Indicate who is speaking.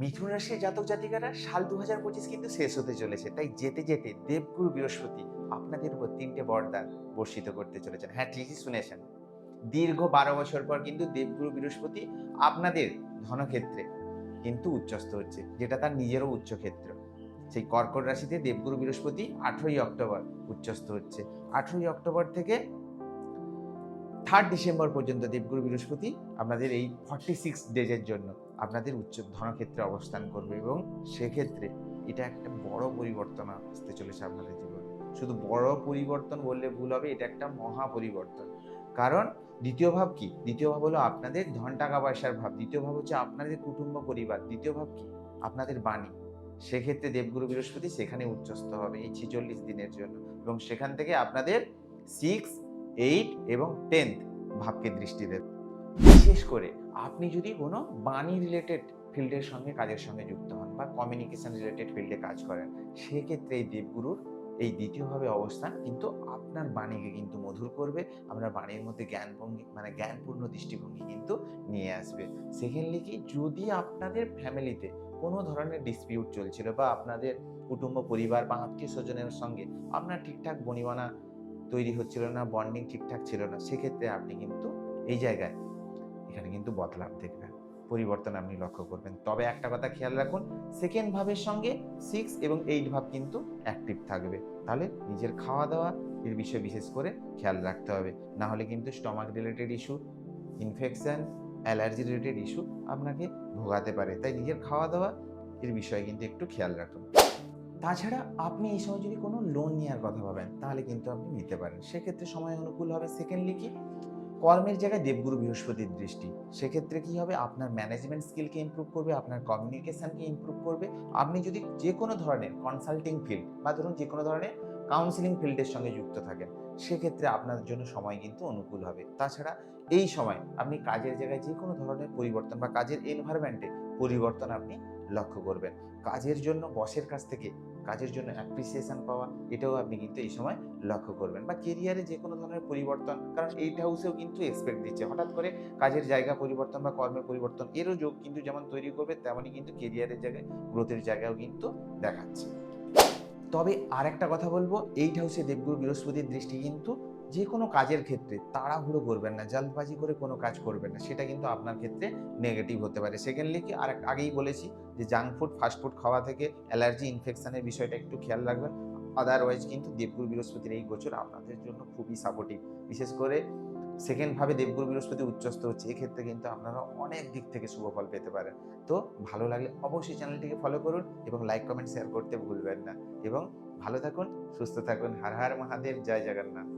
Speaker 1: মিথুন রাশির জাতক জাতিকারা সাল দু হাজার পঁচিশ কিন্তু শেষ হতে চলেছে। তাই যেতে যেতে দেবগুরু বৃহস্পতি আপনাদের উপর তিনটে বরদান বর্ষিত করতে চলেছেন। হ্যাঁ ঠিকই শুনেছেন। দীর্ঘ বারো বছর পর কিন্তু দেবগুরু বৃহস্পতি আপনাদের ধনক্ষেত্রে কিন্তু উচ্চস্থ হচ্ছে, যেটা তার নিজেরও উচ্চক্ষেত্র সেই কর্কট রাশিতে দেবগুরু বৃহস্পতি আঠেরোই অক্টোবর উচ্চস্থ হচ্ছে। আঠেরোই অক্টোবর থেকে থার্ড ডিসেম্বর পর্যন্ত দেবগুরু বৃহস্পতি আপনাদের এই ফর্টি সিক্স ডেজের জন্য আপনাদের উচ্চ ধনক্ষেত্রে অবস্থান করবে এবং সেক্ষেত্রে এটা একটা বড় পরিবর্তন আসতে চলেছে আপনাদের জীবনে। শুধু বড় পরিবর্তন বললে ভুল হবে, এটা একটা মহা পরিবর্তন। কারণ দ্বিতীয় ভাব কি? দ্বিতীয় ভাব হলো আপনাদের ধন, টাকা, পয়সার ভাব। দ্বিতীয় ভাব হচ্ছে আপনাদের কুটুম্ব পরিবার। দ্বিতীয় ভাব কি? আপনাদের বাণী। সেক্ষেত্রে দেবগুরু বৃহস্পতি সেখানে উচ্চস্থ হবে এই ছেচল্লিশ দিনের জন্য এবং সেখান থেকে আপনাদের সিক্স এইট এবং টেন্থ ভাবকে দৃষ্টি দেবে। বিশেষ করে আপনি যদি কোনো বাণী রিলেটেড ফিল্ডের সঙ্গে কাজের সঙ্গে যুক্ত হন বা কমিউনিকেশন রিলেটেড ফিল্ডে কাজ করেন, সেক্ষেত্রে এই দেবগুরুর এই দ্বিতীয়ভাবে অবস্থান কিন্তু আপনার বাণীকে কিন্তু মধুর করবে, আপনার বাণীর মধ্যে জ্ঞানভঙ্গি মানে জ্ঞানপূর্ণ দৃষ্টিভঙ্গি কিন্তু নিয়ে আসবে। সেকেন্ডলি কি, যদি আপনাদের ফ্যামিলিতে কোনো ধরনের ডিসপিউট চলছিল বা আপনাদের কুটুম্ব পরিবার বা আত্মীয় স্বজনের সঙ্গে আপনার ঠিকঠাক বনিবনা তৈরি হচ্ছিল না বন্ডিং ঠিকঠাক ছিল না, সেক্ষেত্রে আপনি কিন্তু এই জায়গায় এখানে কিন্তু বদলাভ দেখবেন পরিবর্তন আপনি লক্ষ্য করবেন। তবে একটা কথা খেয়াল রাখুন সেকেন্ড ভাবের সঙ্গে সিক্স এবং এইট ভাব কিন্তু অ্যাক্টিভ থাকবে। তাহলে নিজের খাওয়া দাওয়া এর বিষয়ে বিশেষ করে খেয়াল রাখতে হবে। না হলে কিন্তু stomach related issue infection allergy related issue আপনাকে ভোগাতে পারে। তাই নিজের খাওয়া দাওয়া এর বিষয়ে কিন্তু একটু খেয়াল রাখুন। তাছাড়া আপনি এই সময় যদি কোনো লোন নেওয়ার কথা ভাবেন, তাহলে কিন্তু আপনি নিতে পারেন। সেক্ষেত্রে সময় অনুকূল হবে। সেকেন্ডলি কি? কর্মের জায়গায় দেবগুরু বৃহস্পতির দৃষ্টি। সেক্ষেত্রে কি হবে? আপনার ম্যানেজমেন্ট স্কিলকে ইমপ্রুভ করবে, আপনার কমিউনিকেশনকে ইমপ্রুভ করবে। আপনি যদি যে কোনো ধরনের কনসাল্টিং ফিল্ড বা ধরুন যে কোনো ধরনের কাউন্সিলিং ফিল্ডের সঙ্গে যুক্ত থাকেন, সেক্ষেত্রে আপনার জন্য সময় কিন্তু অনুকূল হবে। তাছাড়া এই সময় আপনি কাজের জায়গায় যে কোনো ধরনের পরিবর্তন বা কাজের এনভায়রনমেন্টে পরিবর্তন আপনি লক্ষ্য করবেন। কাজের জন্য বসের কাছ থেকে কাজের জন্য অ্যাপ্রিসিয়েশন পাওয়া, এটাও আপনি কিন্তু এই সময় লক্ষ্য করবেন। বা কেরিয়ারে যে কোনো ধরনের পরিবর্তন, কারণ এইট হাউসেও কিন্তু এক্সপেক্ট দিচ্ছে। হঠাৎ করে কাজের জায়গা পরিবর্তন বা কর্মের পরিবর্তন, এরও যোগ কিন্তু যেমন তৈরি করবে, তেমনই কিন্তু কেরিয়ারের জায়গায় গ্রোথের জায়গাও কিন্তু দেখাচ্ছে। তবে আর একটা কথা বলব এইট হাউসে দেবগুরু বৃহস্পতির দৃষ্টি কিন্তু যে কোনো কাজের ক্ষেত্রে তাড়াহুড়ো করবেন না, জলবাজি করে কোনো কাজ করবেন না, সেটা কিন্তু আপনার ক্ষেত্রে নেগেটিভ হতে পারে। সেকেন্ডলি কি আর আগেই বলেছি যে জাঙ্ক ফুড ফাস্ট ফুড খাওয়া থেকে অ্যালার্জি ইনফেকশনের বিষয়টা একটু খেয়াল রাখবেন। আদারওয়াইজ কিন্তু দেবগুরু বৃহস্পতির এই গোচর আপনাদের জন্য খুবই সাপোর্টিভ বিশেষ করে সেকেন্ড ভাবে দেবগুরু বৃহস্পতি উচ্চস্ত হচ্ছে, এক্ষেত্রে কিন্তু আপনারা অনেক দিক থেকে শুভ ফল পেতে পারেন। তো ভালো লাগলে অবশ্যই চ্যানেলটিকে ফলো করুন এবং লাইক কমেন্ট শেয়ার করতে ভুলবেন না। এবং ভালো থাকুন, সুস্থ থাকুন। হার হার মহাদেব, জয় জগন্নাথ।